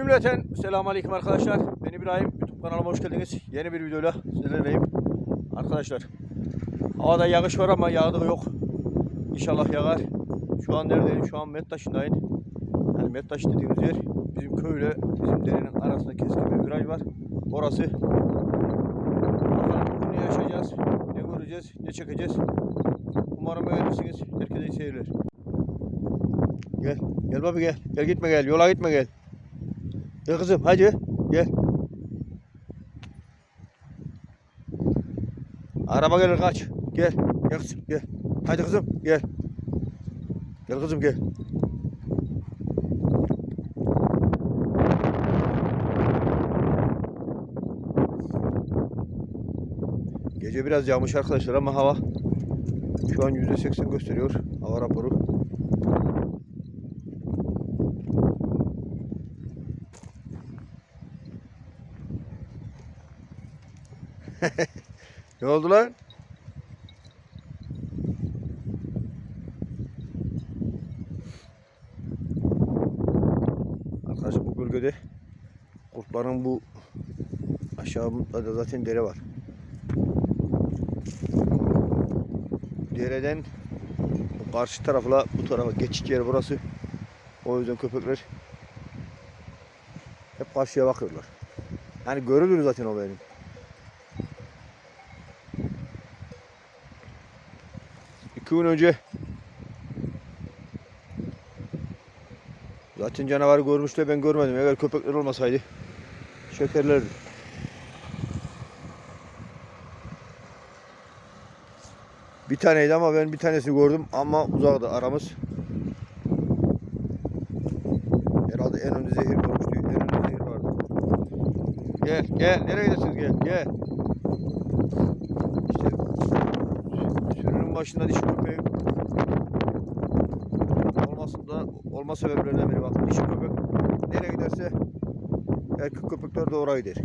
Cümleten selamun aleyküm arkadaşlar. Ben İbrahim. YouTube kanalıma hoş geldiniz. Yeni bir videoyla sizlerleyim. Arkadaşlar havada yağış var ama yağdığı yok. İnşallah yağar. Şu an neredeyim? Şu an Mettaş'ındayım. Yani Mettaş dediğimiz yer bizim köyle bizim derenin arasında keskin bir viraj var. Orası. Bakalım ne yaşayacağız, ne göreceğiz, ne çekeceğiz. Umarım beğenirsiniz. Herkese iyi seyirler. Gel. Gel baba gel. Gel gitme gel. Yola gitme gel. Gel kızım hadi gel. Araba gelir kaç. Gel. Gel kızım gel. Hadi kızım gel. Gel kızım gel. Gece biraz yağmış arkadaşlar ama hava şu an %80 gösteriyor hava raporu. Ne oldu lan? Arkadaşlar bu bölgede kurtların bu aşağıda da zaten dere var. Dereden karşı tarafla bu tarafa geçiş yeri burası. O yüzden köpekler hep karşıya bakıyorlar. Yani görülür zaten o benim. İki gün önce zaten canavarı görmüştü ben görmedim. Eğer köpekler olmasaydı şekerlerdi. Bir taneydi ama ben bir tanesini gördüm ama uzakta aramız. Herhalde en önde zehir görmüştü. En önde zehir vardı. Gel gel nereye gidiyorsunuz gel gel. İşte sürünün başında dişi köpeği olmasında olma sebeplerinden biri bak dişi köpek nereye giderse erkek köpekler de oraya gider.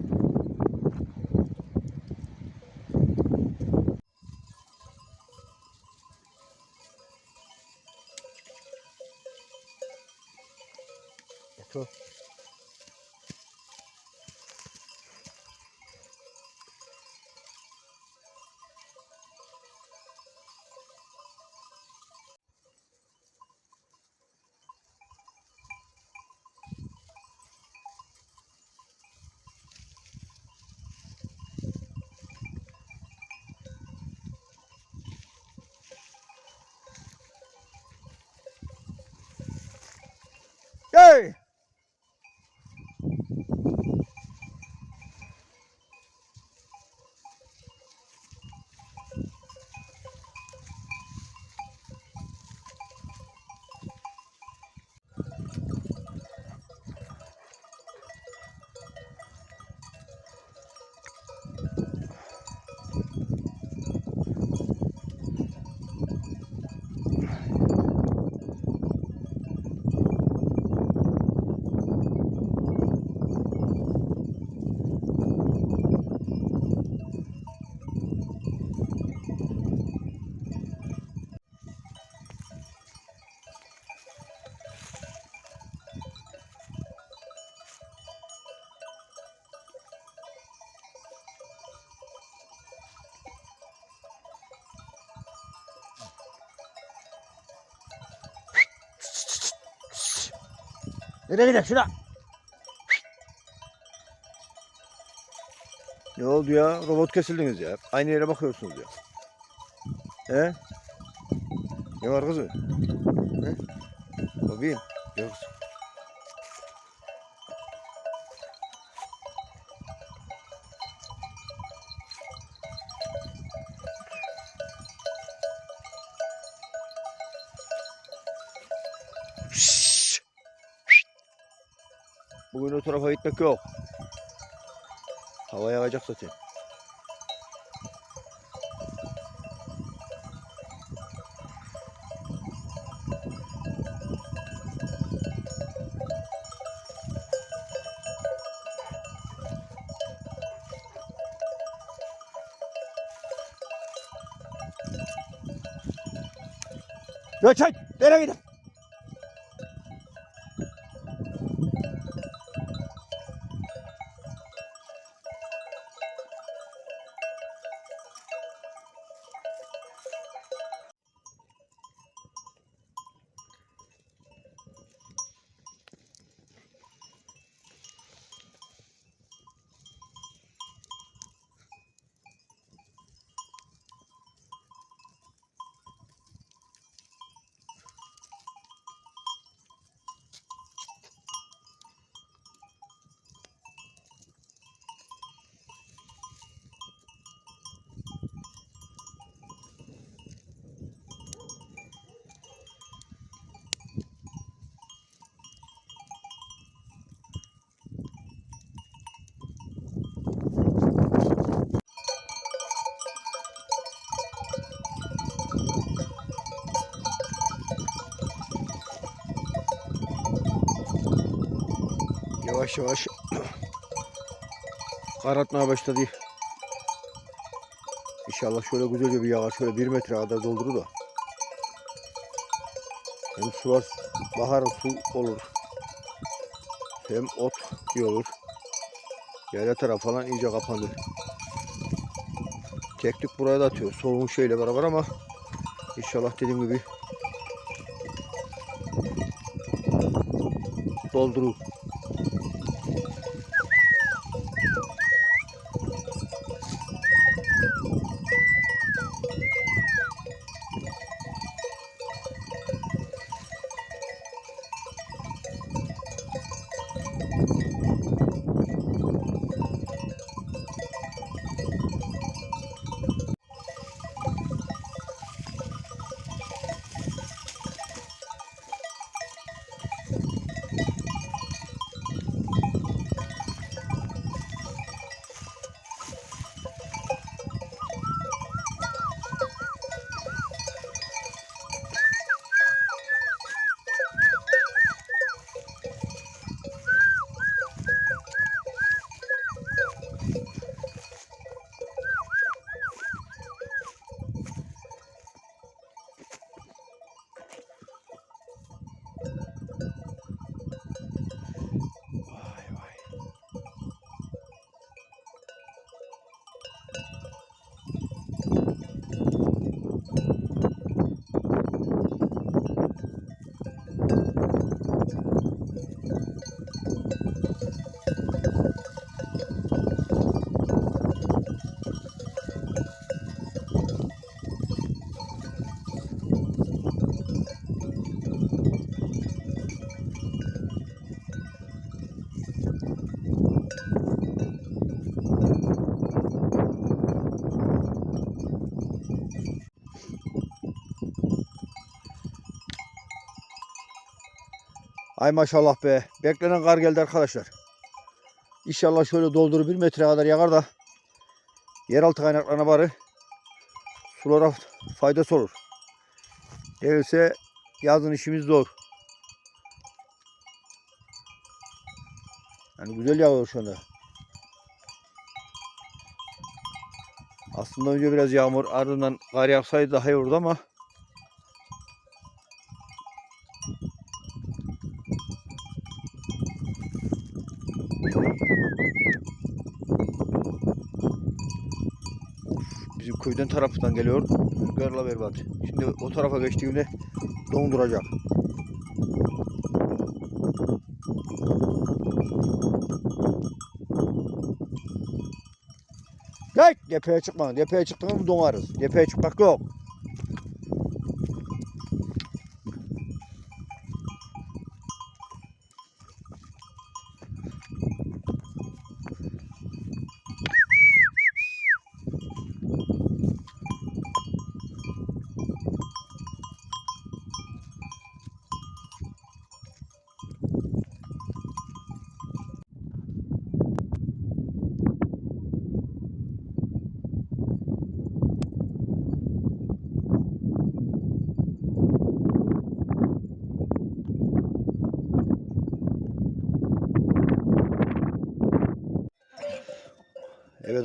Nereye gidelim şuna? Ne oldu ya? Robot kesildiniz ya. Aynı yere bakıyorsunuz ya. He? Ne var kızım? He? Bakayım. Yok. Şşş! Bugün o tarafa gitmek yok. Hava yağacak zaten. Ya çay, nereye gidelim? Yavaş yavaş karartmaya başladı. İnşallah şöyle güzelce bir yağar. Şöyle bir metre kadar doldurur da. Hem sular bahar su olur. Hem ot iyi olur. Yayla taraf falan iyice kapandı. Teknik buraya da atıyor. Soğuğun şeyle beraber ama inşallah dediğim gibi doldurur. Ay maşallah be. Beklenen kar geldi arkadaşlar. İnşallah şöyle doldurur bir metre kadar yağar da yeraltı kaynaklarına bari sulara faydası olur. Değilse yazın işimiz zor. Yani güzel yağıyor şu anda. Aslında önce biraz yağmur ardından kar yağsaydı daha iyi olurdu ama köyden taraftan geliyor. Rüzgarla berbat. Şimdi o tarafa geçtiğimde donduracak. Gel tepeye çıkma. Tepeye çıktın mı donarız. Tepeye çıkmak yok.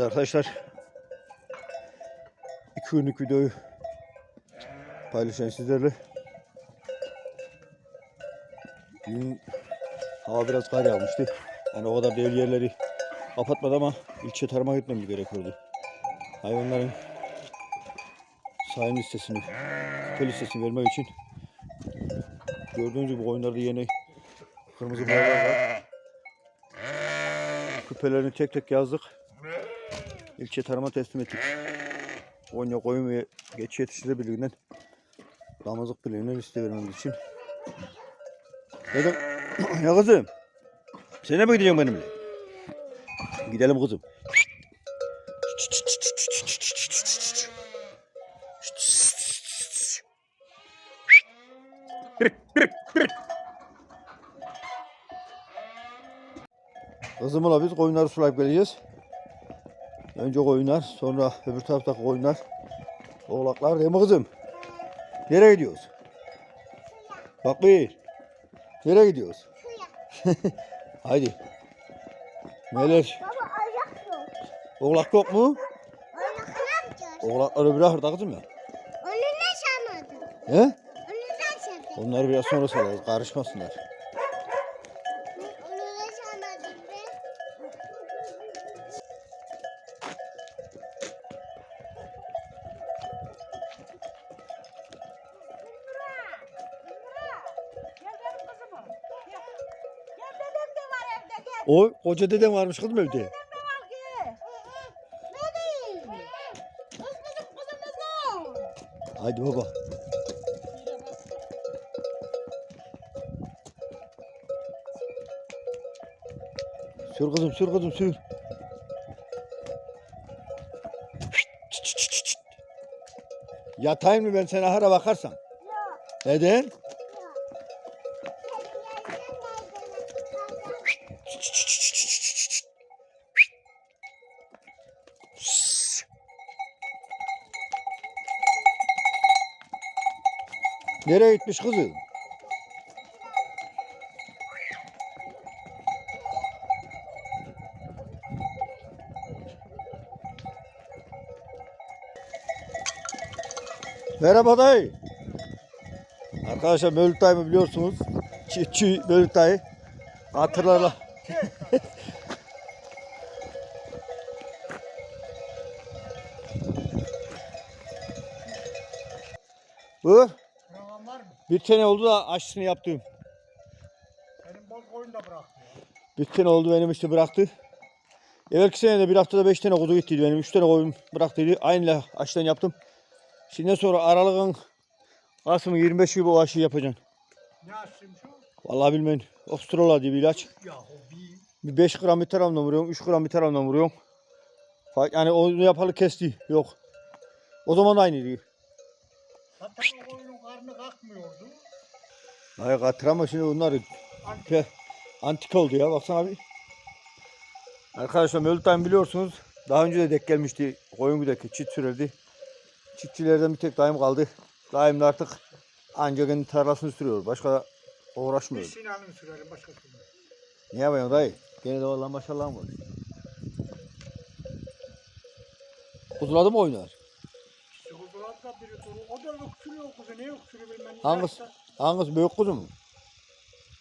Evet arkadaşlar. İki günlük videoyu paylaşacağım sizlerle. Dün hava biraz kar yağmıştı. Yani o kadar değil yerleri kapatmadı ama ilçe tarıma gitmemiz gerekiyordu. Hayvanların sayın listesini, küpe listesini vermek için gördüğünüz gibi koyunlarda yeni kırmızı boyalar var. Küpelerini tek tek yazdık. İlçe tarıma teslim ettik. Konya koyun ve geç yetiştire birliğinden damızlık birliğine liste vermemiz için. Dedim ya kızım sen ne mi gideceksin benimle? Gidelim kızım. Kızımla biz koyunları sulayıp geleceğiz. Önce koyunlar, sonra öbür taraftaki koyunlar. Oğlaklar değil mi kızım? Nereye gidiyoruz? Bak bir. Nereye gidiyoruz? Haydi. Baba ayak yok. Oğlak yok mu? Yapacağız? Oğlakları bir ahırda kızım ya. Onu ne sanmadın? He? Onu ne sanmadın? Onları biraz sonra salarız. Karışmasınlar. O koca deden varmış kızım evde. Haydi baba. Sür kızım sür kızım sür. Yatayım mı ben sen ahıra bakarsan? Neden? Nereye gitmiş kızım? Merhaba dayı. Arkadaşlar Mevlüt dayımı biliyorsunuz. Çiftçi Mevlüt dayı. Hatırlarla. Bu Kıravan var mı? Bir sene oldu da aşısını yaptım. Benim bol koyun da bıraktı. Bir sene oldu benim işte bıraktı. Evvelki sene de bir haftada beş tane kuzu gittiydi benim. Üç tane koyun bıraktıydı. Aynı aşıdan yaptım. Şimdi sonra aralığın Kasım'ın 25 gibi o aşıyı yapacaksın. Ne açtım şu? Vallahi bilmem. Okstrola diye bir ilaç. Ya o bir. Bir 5 gram bir tarafından vuruyorum. 3 gram bir tarafından vuruyorum. Yani onu yapalı kesti. Yok. O zaman da aynıydı. Hatta o karnı kalkmıyordu. Hayır katıramma şimdi bunlar pe- antik oldu ya baksana abi. Arkadaşlar Mevlüt dayım biliyorsunuz. Daha önce de dek gelmişti. Koyun güdeki çit sürerdi. Çiftçilerden bir tek dayım kaldı. Dayım da artık ancak kendi tarlasını sürüyor. Başka Bir uğraşmıyor. Sinan'ın sürerim başkasını. Ne yapıyorsun dayı? Gene de Allah maşallah var. Kuzuladı mı oynar? Kuzu. Ne. Hangisi? Hangisi büyük kuzu mu?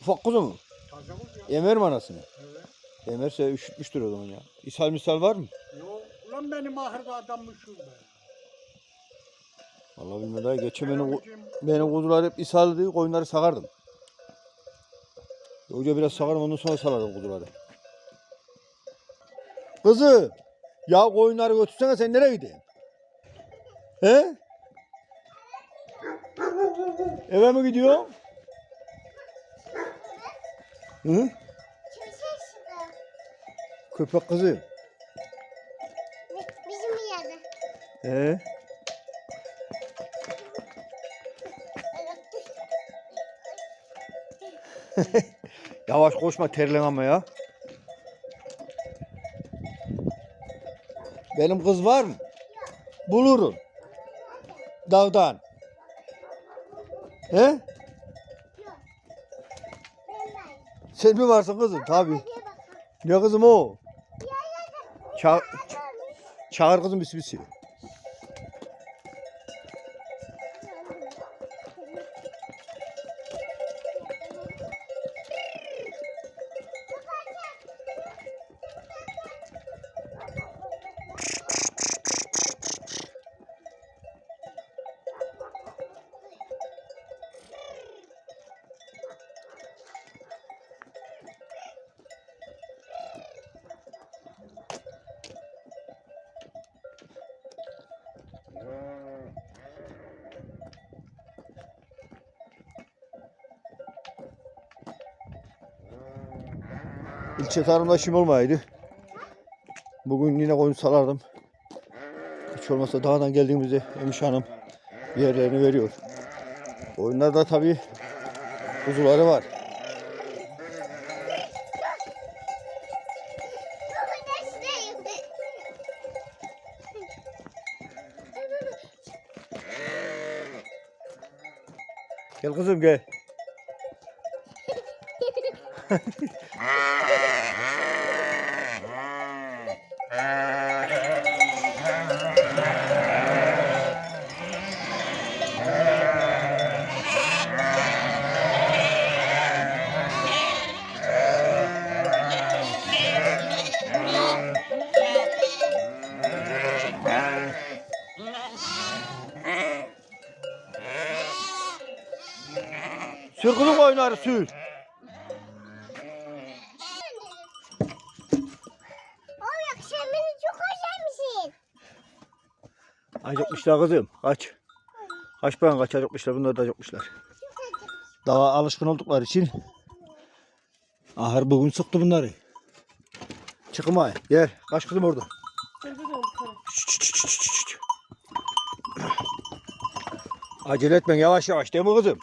Ufak kuzu mu? Taze kuzu ya. Emer mi anasını? Evet. Emerse üşütmüştür o zaman ya. İshal misal var mı? Yok. Ulan benim ahırda adammışım be. Vallahi bilmem dayı. Geçen benim, ku- benim kuzular hep ishalıydı. Koyunları sakardım. Önce biraz sakarım ondan sonra salardım kuzuları. Kızı. Ya koyunları götürsene sen nereye gidiyorsun? He? Eve mi gidiyorsun? Hı? Köpek kızı. Bi- Bizim yerde. He? Yavaş koşma terlen ama ya. Benim kız var mı? Bulurum. Dağdan. He? Sen mi varsın kızım? Tabii. Ne kızım o? Ça çağır kızım bisi bisi. İlçe tarımda işim olmayaydı. Bugün yine koyun salardım. Hiç olmazsa dağdan geldiğimizde Emiş Hanım yerlerini veriyor. Koyunlarda tabii kuzuları var. Gel kızım gel. Sürgülük oynar sür. Acıkmışlar kızım. Kaç. Kaç ben kaç acıkmışlar. Bunlar da acıkmışlar. Daha alışkın oldukları için. Ahır bugün sıktı bunları. Çıkma. Gel. Kaç kızım orada. Acele etmen yavaş yavaş değil mi kızım?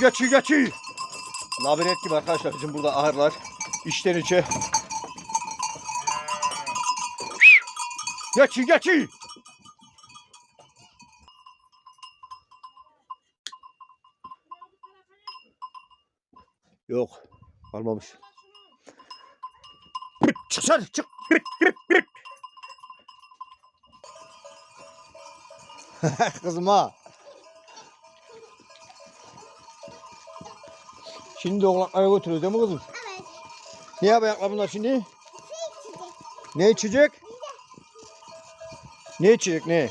Geçi geçi geçi. Labirent gibi arkadaşlar bizim burada ahırlar. İçten içe. Geçi geçi. Yok. Kalmamış. Çık sen çık. Gir, gir, gir. Kızım ha. Şimdi oğlaklara götürüyoruz değil mi kızım? Evet. Ne yapacaklar bunlar şimdi? İçecek. Ne içecek? Ne içecek ne?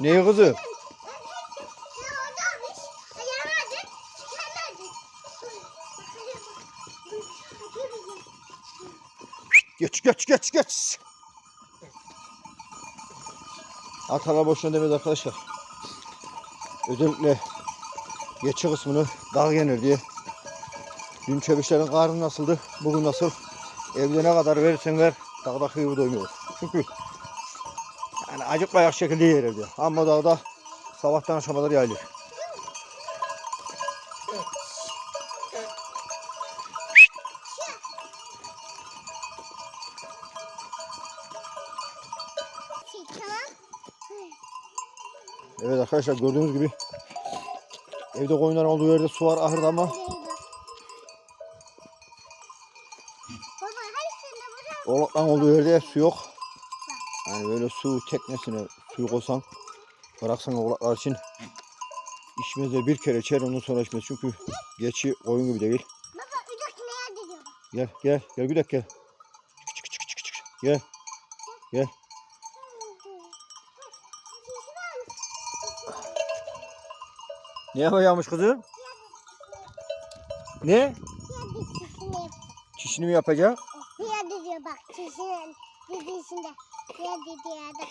Ne kızım? Çıkarmadı. Geç geç geç geç. Atalar boşuna demedi arkadaşlar. Özellikle geçi kısmını dağ yenir diye. Dün çebişlerin karnı nasıldı? Bugün nasıl? Evde ne kadar verirsen ver dağdaki gibi doymuyor. Çünkü yani acıkmayak şekilde yer evde. Ama dağda sabahtan akşama kadar yayılır. Evet arkadaşlar gördüğünüz gibi evde koyunların olduğu yerde su var ahırda ama Oğlakların olduğu yerde su yok. Yani böyle su teknesine suyu koysan bıraksan oğlaklar için içmezler bir kere içer ondan sonra içmez. Çünkü geçi oyun gibi değil. baba ücret ne diyor? Gel gel gel bir dakika gel. Çık, çık, çık, çık, çık, çık. Gel gel. Ne yapacakmış kızım? Ne? Çişini mi yapacak? Piyade diyor bak çişinin dizisinde. Piyade diyor.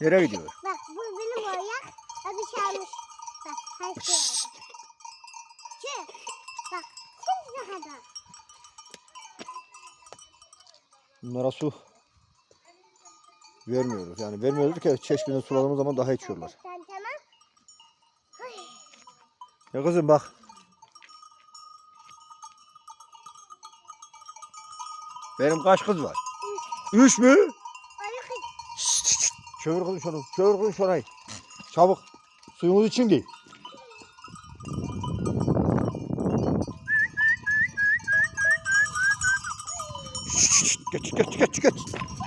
Nereye gidiyor? Bak bu benim oyak. Abi çalmış. Bak her şey. Bak. Daha da. Bunlara su vermiyoruz. Yani vermiyoruz ki çeşmeden suladığımız zaman daha içiyorlar. Ya kızım bak. Benim kaç kız var? Üç mü? Oyak Şşt, şşt, şşt. Çevir kızım şunu. Çevir kızım şurayı. Çabuk. Suyumuz için değil. Geç geç geç geç.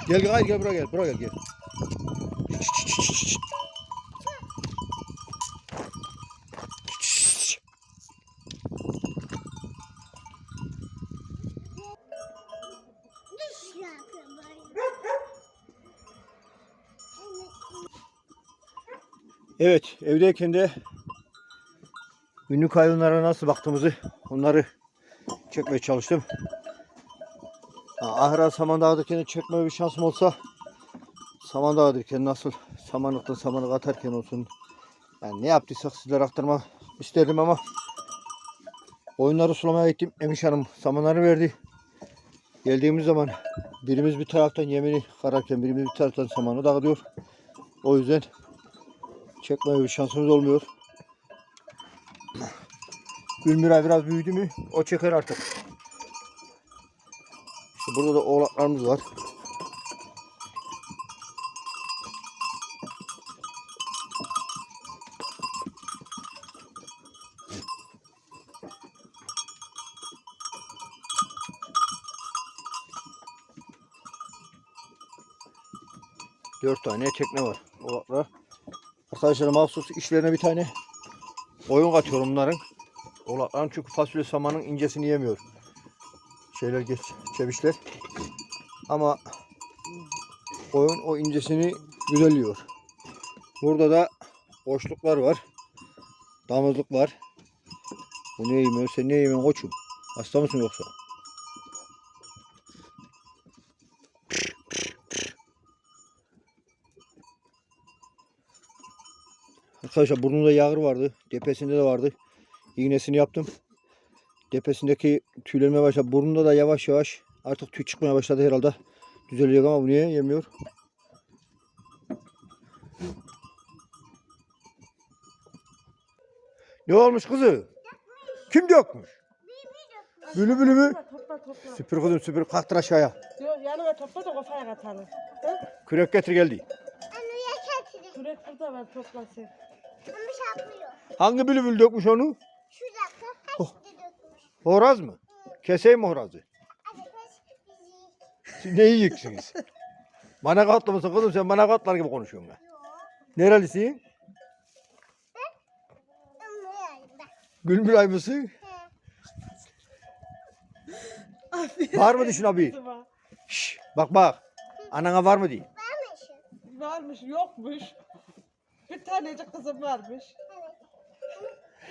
Gel gel gel buraya gel. Buraya gel gel. Evet, evdeyken de günlük hayvanlara nasıl baktığımızı onları çekmeye çalıştım. Ha, Ahıra Samandağ'daki çekme bir şansım olsa Samandağ'daki nasıl samanlıkta samanlık atarken olsun. Yani ne yaptıysak sizlere aktarmak istedim ama oyunları sulamaya gittim. Emiş Hanım samanları verdi. Geldiğimiz zaman birimiz bir taraftan yemini kararken birimiz bir taraftan samanı dağıtıyor. O yüzden çekmeye bir şansımız olmuyor. Gülmira biraz büyüdü mü o çeker artık. İşte burada da oğlaklarımız var. Dört tane tekne var. Oğlaklar. Arkadaşlar mahsus işlerine bir tane oyun katıyorum bunların. Oğlakların çünkü fasulye samanın incesini yemiyor. Şeyler geç, çebişler. Ama koyun o incesini güzel yiyor. Burada da boşluklar var. Damızlık var. Bu ne yemiyor? Sen ne yemiyorsun koçum? Hasta mısın yoksa? Arkadaşlar burnunda yağır vardı. Tepesinde de vardı. İğnesini yaptım. Tepesindeki tüylenmeye başladı. Burnunda da yavaş yavaş artık tüy çıkmaya başladı herhalde. Düzelecek ama bu niye yemiyor? Ne olmuş kızı? Kim dökmüş? Bülü bülü mü? Topla topla. Süpür kızım süpür kalktır aşağıya. Yok yanına topla da kafaya katalım. Kürek getir geldi. Kürek burada var topla Ama yapmıyor. Hangi bülbül dökmüş onu? Şu dakika hepsi dökmüş. Horoz mu? Keseyim mi bizi. Siz ne yiyeceksiniz? bana katlı mısın kızım sen bana katlar gibi konuşuyorsun. Yok. Nerelisin? Ben. Gülmüray mısın? Var mı düşün abi? Şş, bak bak. Anana var mı diye. Vermişim. Varmış yokmuş. Bir tanecik kızım varmış.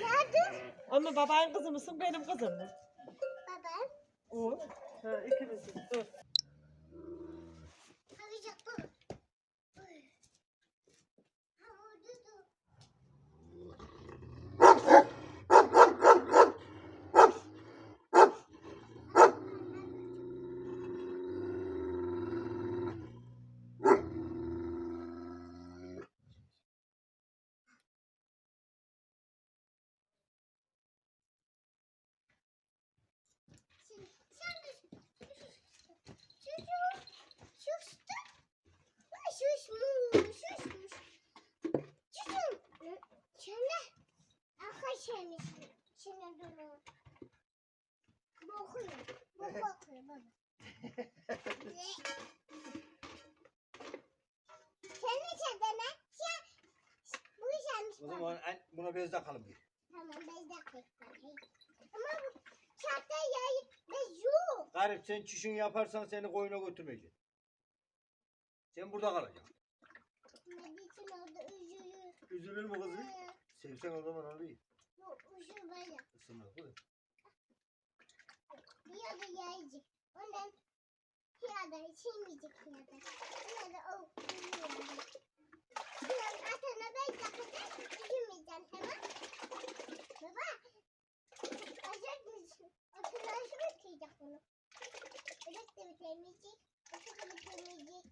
Nerede? Ama babanın kızı mısın benim kızım mı? Babam. O. Ha ikimizin. Dur. Arayacak baba. Ha orada dur. Şimdi sen de Çocuğum sustu. Susmuş, susmuş. Çocuğum şöyle arkadaşlarmış. Şimdi durun. Sen ne çadana? Sen bu işelmiş baba. buna bez takalım. Tamam bez koy. Ama bu çatı yayı bez yok. Garip sen çişini yaparsan seni koyuna götürmeyeceğim. Sen burada kalacaksın. Üzülür. Mü kızım? Sevsen o zaman abi. Bu üzül böyle. Isınır kızım. Bir yada yayıcı. Ondan piyada içemeyecek piyada. Piyada o üzülür. Piyada atana ben takacak. Üzülmeyeceksin tamam. Baba. Acayip mısın? Oturlaşı mı kıyacak bunu? Ödek de bitemeyecek. Ödek de bitemeyecek.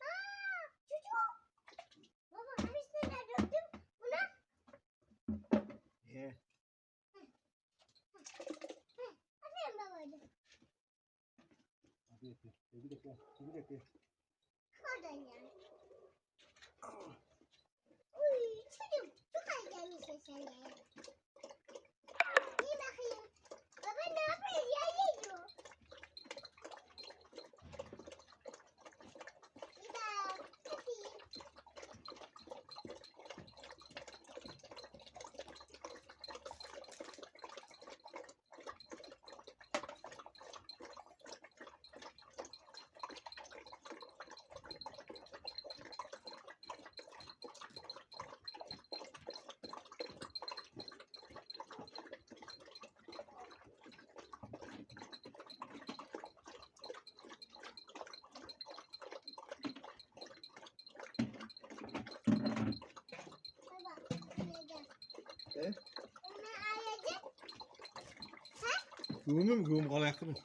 Aaa! Çocuk! Baba hepsini de döktüm. Buna Niye? aferin babacığım. Bir dakika. Bir dakika. Bir dakika. Oradan yani. Uy çocuğum çok az gelmişsin sen ya. İyi bakayım. Baba ne yapıyor ya yiyor. Bir daha yapayım. Baba neden? He? Onu ayacak. Güğümü mü? Güğüm kala yakın.